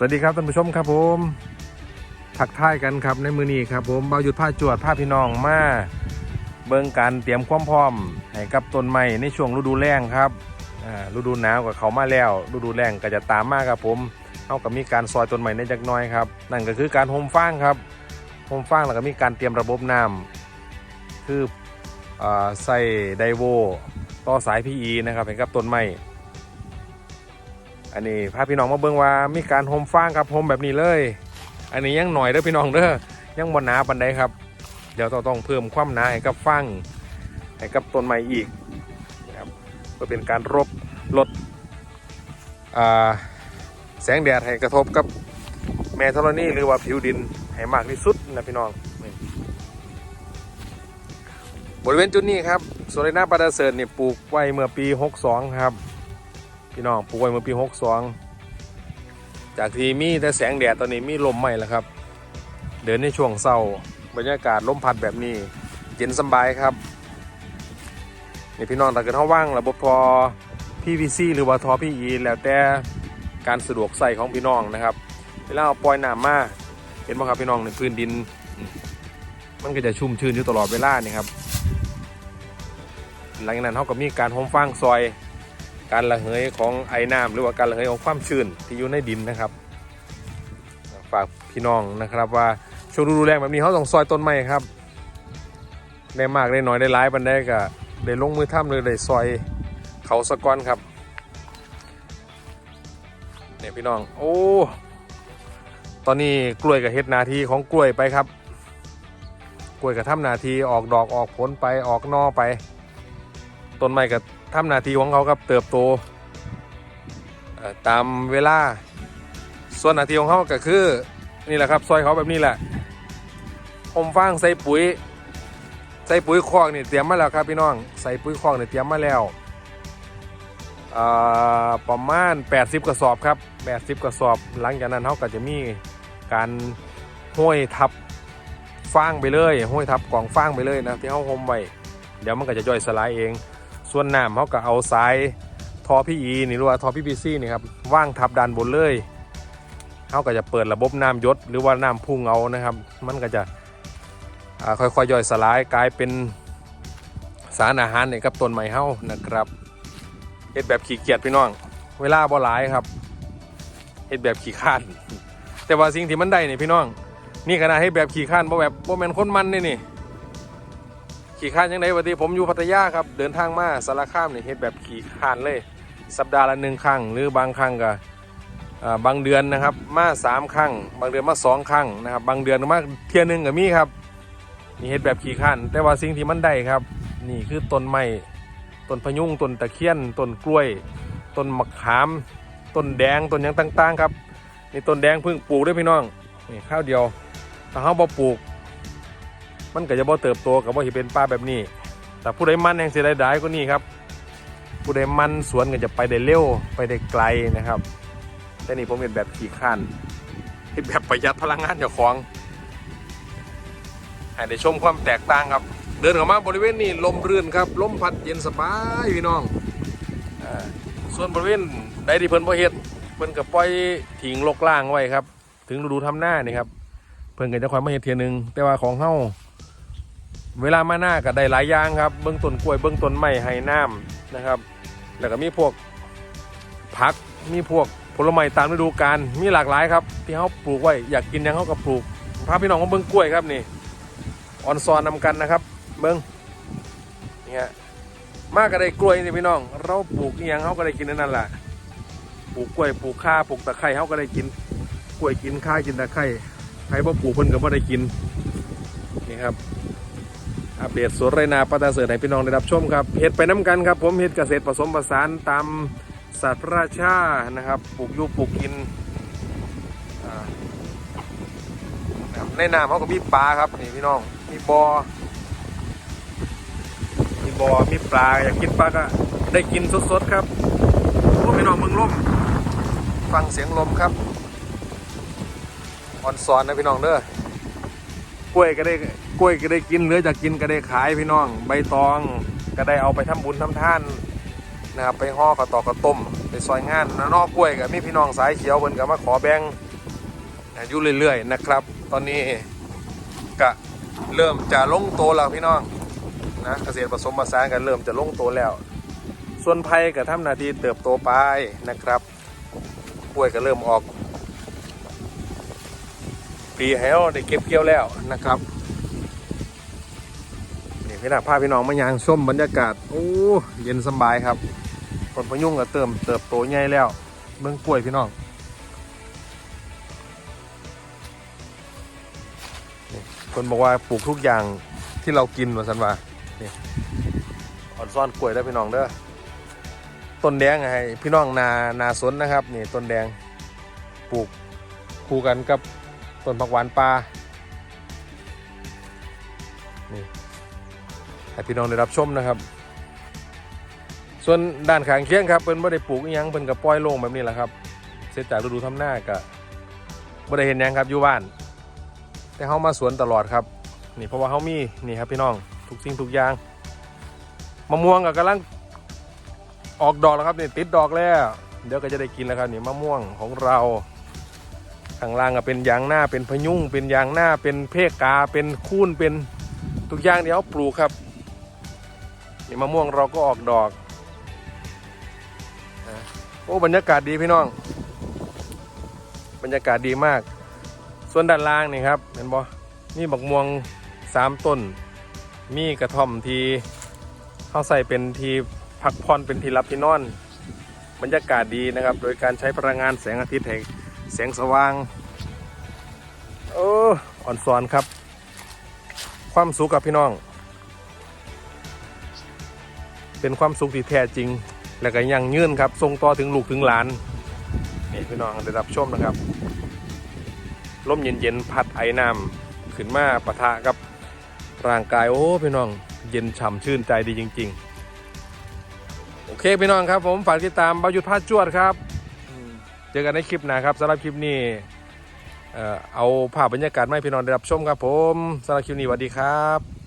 สวัสดีครับท่านผู้ชมครับผมทักทายกันครับในมือนี้ครับผมเบาหยุดผ้าจวดผ้าพี่น้องมาเบิ่งการเตรียมความพร้อมให้กับต้นไม้ในช่วงฤดูแล้งครับฤดูหนาวกับเขามาแล้วฤดูแล้งก็จะตามมาครับผมเอากับมีการซอยต้นไม้ในจักน้อยครับนั่นก็คือการโฮมฟางครับโฮมฟางแล้วก็มีการเตรียมระบบน้ำคืออใส่ไดโวต่อสาย PE นะครับให้กับต้นไม้ อันนี้พาพี่น้องมาเบิ่งว่ามีการโฮมฟางครับโฮมแบบนี้เลย อันนี้ยังหน่อยเด้อพี่น้องเด้อยังบนหนาปันใดครับ เดี๋ยวเราต้องเพิ่มความหนาให้กับฟางให้กับต้นไม้อีกนะครับเพื่อเป็นการรบลดแสงแดดให้กระทบกับแม่ธรณีหรือว่าผิวดินให้มากที่สุดนะพี่น้องบริเวณจุดนี้ครับสวนไรนาปาดาเซิร์นี่ปลูกไว้เมื่อปี 62 ครับ พี่น้องปลูกไว้เมื่อปี62จากที่มีแต่แสงแดดตอนนี้มีลมใหม่แล้วครับ เดินในช่วงเศร้าบรรยากาศลมพัดแบบนี้เย็นสบายครับนี่พี่น้องถ้าเกิดเขาว่างระบบทอ PVC หรือว่าทอ PE แล้วแต่การสะดวกใส่ของพี่น้องนะครับเวลาเอาปล่อยน้ำมาเห็นไหมครับพี่น้องในพื้นดินมมันก็จะชุ่มชื้นอยู่ตลอดเวลานี่ครับหลังจากนั้นเขาก็มีการโฮมฟางซอย การระเหยของไอ้น้ำหรือว่าการระเหยของความชื้นที่อยู่ในดินนะครับฝากพี่น้องนะครับว่าช่วงฤดูแล้งแบบนี้เขาต้องซอยต้นไม้ครับได้มากได้น้อยได้หลายบันได้ก็ได้ลงมือทำเลยได้ซอยเขาสะก้อนครับเนี่ยพี่น้องโอ้ตอนนี้กล้วยกับเฮ็ดนาทีของกล้วยไปครับ กล้วยกับทำนาทีออกดอกออกผลไปออกนอไป ต้นไม้กับ ทำหนาทีของเขาครับเติบโตตามเวลา ส่วนหนาทีของเขาก็คือนี่แหละครับซอยเขาแบบนี้แหละอมฟางใส่ปุ๋ย ใส่ปุ๋ยคอกนี่เตรียมมาแล้วครับพี่น้องใส่ปุ๋ยคอกนี่เตรียมมาแล้วประมาณ 80 กระสอบครับ 80 กระสอบ หลังจากนั้นเขาก็จะมีการห้อยทับฟางไปเลยห้อยทับกล่องฟางไปเลยนะที่เขาห่มไว้เดี๋ยวมันก็จะย่อยสลายเอง ส่วนน้ำเขาก็เอาสายทอพีอีนี่หรือว่าทอพีพีซีนี่ครับว่างทับด้านบนเลยเขาก็จะเปิดระบบน้ำยศหรือว่าน้ำพุ่งเอานะครับ มันก็จะค่อยๆย่อยสลายกลายเป็นสารอาหารให้กับต้นไม้เฮานะครับเฮ็ดแบบขี้เกียจพี่น้อง เวลาบ่หลายครับเฮ็ดแบบขี้ข้านแต่ว่าสิ่งที่มันได้เนี่ยพี่น้อง นี่ขนาดให้แบบขี้ข้านบ่แบบบ่แม่นคนมันนี่นี่ ขี่ข้านยังไงวันนี้ผมอยู่พัทยาครับ เดินทางมาสารคามนี่เฮ็ดแบบขี่ข้านเลย สัปดาห์ละหนึ่งครั้งหรือบางครั้งก็บางเดือนนะครับมาสามครั้ง บางเดือนมาสองครั้งนะครับ บางเดือนมาเที่ยนึงก็มีครับนี่เฮ็ดแบบขี่ข้าน แต่ว่าสิ่งที่มันได้ครับ นี่คือต้นไม้ต้นพยุงต้นตะเคียนต้นกล้วยต้นมะขามต้นแดงต้นยังต่างๆครับนี่ต้นแดงเพิ่งปลูกด้วยพี่น้องนี่ข้าวเดียวถ้าเขาบ่ปลูก มันก็จะบ่เติบโตกับว่าจะเป็นป่าแบบนี้ แต่ผู้ใดมันแห่งเสียดายก็นี่ครับ ผู้ใดมันสวนก็จะไปได้เร็วไปได้ไกลนะครับ แต่นี่ผมเห็นแบบขี่ขั้นเห็นแบบประหยัดพลังงานเจ้าของให้ได้ชมความแตกต่างครับ เดินเข้ามาบริเวณนี้ลมรื่นครับลมพัดเย็นสบายพี่น้องอส่วนบริเวณใดที่เพิ่นบ่เฮ็ดเพิ่นก็ปล่อยทิ้งลกล่างไว้ครับ ถึงฤดูทำหน้านี่ครับเพิ่นก็จะคอยมาเฮ็ดเทียหนึงแต่ว่าของเฮา เวลามาหน้าก็ได้หลายอย่างครับ เบื้องต้นกล้วยเบื้องต้นไม้ให้น้ำนะครับ แล้วก็มีพวกผักมีพวกผลไม้ตามฤดูกาลมีหลากหลายครับ ที่เขาปลูกไว้อยากกินยังเขาก็ปลูกพาพี่น้องมาเบื้องกล้วยครับนี่ออนซอนนำกันนะครับ เบื้องนี่ฮะมากก็ได้กล้วยนี่พี่น้อง เราปลูกยังเขาก็ได้กินนั่นแหละปลูกกล้วยปลูกข่าปลูกตะไคร้เขาก็ได้กินกล้วยกินข่ากินตะไคร้ใครบ่ปลูกเพิ่นก็บ่ได้กินนี่ครับ อัปเดตสวนไรนาปตาเสือให้พี่น้องได้รับชมครับเห็ดไปน้ำกันครับ ผมเห็ดเกษตรผสมผสานตามศาสตร์พระราชานะครับปลูกยูปลูกกินอ่านะครับในน้ำเขาก็มีปลาครับนี่พี่น้องมีบอมีบอมีปลาอยากกินปลาก็ได้กินสดๆครับโอ้พี่น้องเมืองลมฟังเสียงลมครับออนซอนนะพี่น้องเด้อ กล้วยก็ได้กล้วยก็ได้กินเหลือจากกินก็ได้ขายพี่น้อง ใบตองก็ได้เอาไปทำบุญทำทานนะครับไปห่อข้าวตอกข้าวต้มไปซอยงานนอกกล้วยก็มีพี่น้องสายเขียวเพิ่นก็มาขอแบ่งอยู่เรื่อยๆนะครับ ตอนนี้ก็เริ่มจะลงโตแล้วพี่น้องนะเกษตรผสมผสานกันเริ่มจะลงโตแล้ว ส่วนไผ่ก็ทำหน้าที่เติบโตไปนะครับกล้วยก็เริ่มออก ปีให้เราได้เก็บเกี่ยวแล้วนะครับนี่พี่น้องพาพี่น้องมายางชมบรรยากาศโอ้เย็นสบายครับต้นพยุงก็เติมเติบโตใหญ่แล้วเมืองกล้วยพี่น้องคนบอกว่าปลูกทุกอย่างที่เรากินว่าสันว่านี่อ่อนซ่อนกล้วยได้พี่น้องเด้อต้นแดงให้พี่น้องนานาสนนะครับนี่ต้นแดงปลูกคู่กันกับ ต้นผักหวานปลานี่ให้พี่น้องได้รับชมนะครับ ส่วนด้านขางเคียงครับเป็นไม่ได้ปลูกอิหยังเป็นกับปล่อยโล่งแบบนี้แหละครับ เสร็จจากฤดูทำหน้าก็ไม่ได้เห็นหยังครับอยู่บ้าน แต่เขามาสวนตลอดครับ นี่เพราะว่าเขามีนี่ครับพี่น้องทุกสิ่งทุกอย่างมะม่วงก็กำลังออกดอกแล้วครับนี่ติดดอกแล้ว เดี๋ยวก็จะได้กินแล้วครับนี่มะม่วงของเรา ข้างล่างก็เป็นยางหน้าเป็นพยุงเป็นยางหน้าเป็นเพกกาเป็นคูนเป็นทุกอย่างที่เขาปลูกครับนี่มะม่วงเราก็ออกดอกโอ้บรรยากาศดีพี่น้อง บรรยากาศดีมาก ส่วนด้านล่างนี่ครับเห็นบ่มีบักม่วงสามต้น มีกระท่อมที่เขาใส่เป็นที่พักผ่อนเป็นที่รับที่นอน บรรยากาศดีนะครับ โดยการใช้พลังงานแสงอาทิตย์แห่ง แสงสว่าง โอ้อ่อนสอนครับ ความสุขกับพี่น้อง เป็นความสุขที่แท้จริง และก็ยังยืนครับส่งต่อถึงลูกถึงหลานนี่พี่น้องได้รับชมนะครับลมเย็นๆพัดไอ้น้ำขึ้นมาปะทะกับร่างกายโอ้พี่น้องเย็นฉ่ำชื่นใจดีจริง ๆ โอเคพี่น้องครับผมฝากติดตามบายุทธพาจวดครับ เจอกันในคลิปหนะครับสำหรับคลิปนี้เอ่อเอาภาพบรรยากาศมาให้พี่น้องได้รับชมครับผมสำหรับคลิปนี้สวัสดีครับ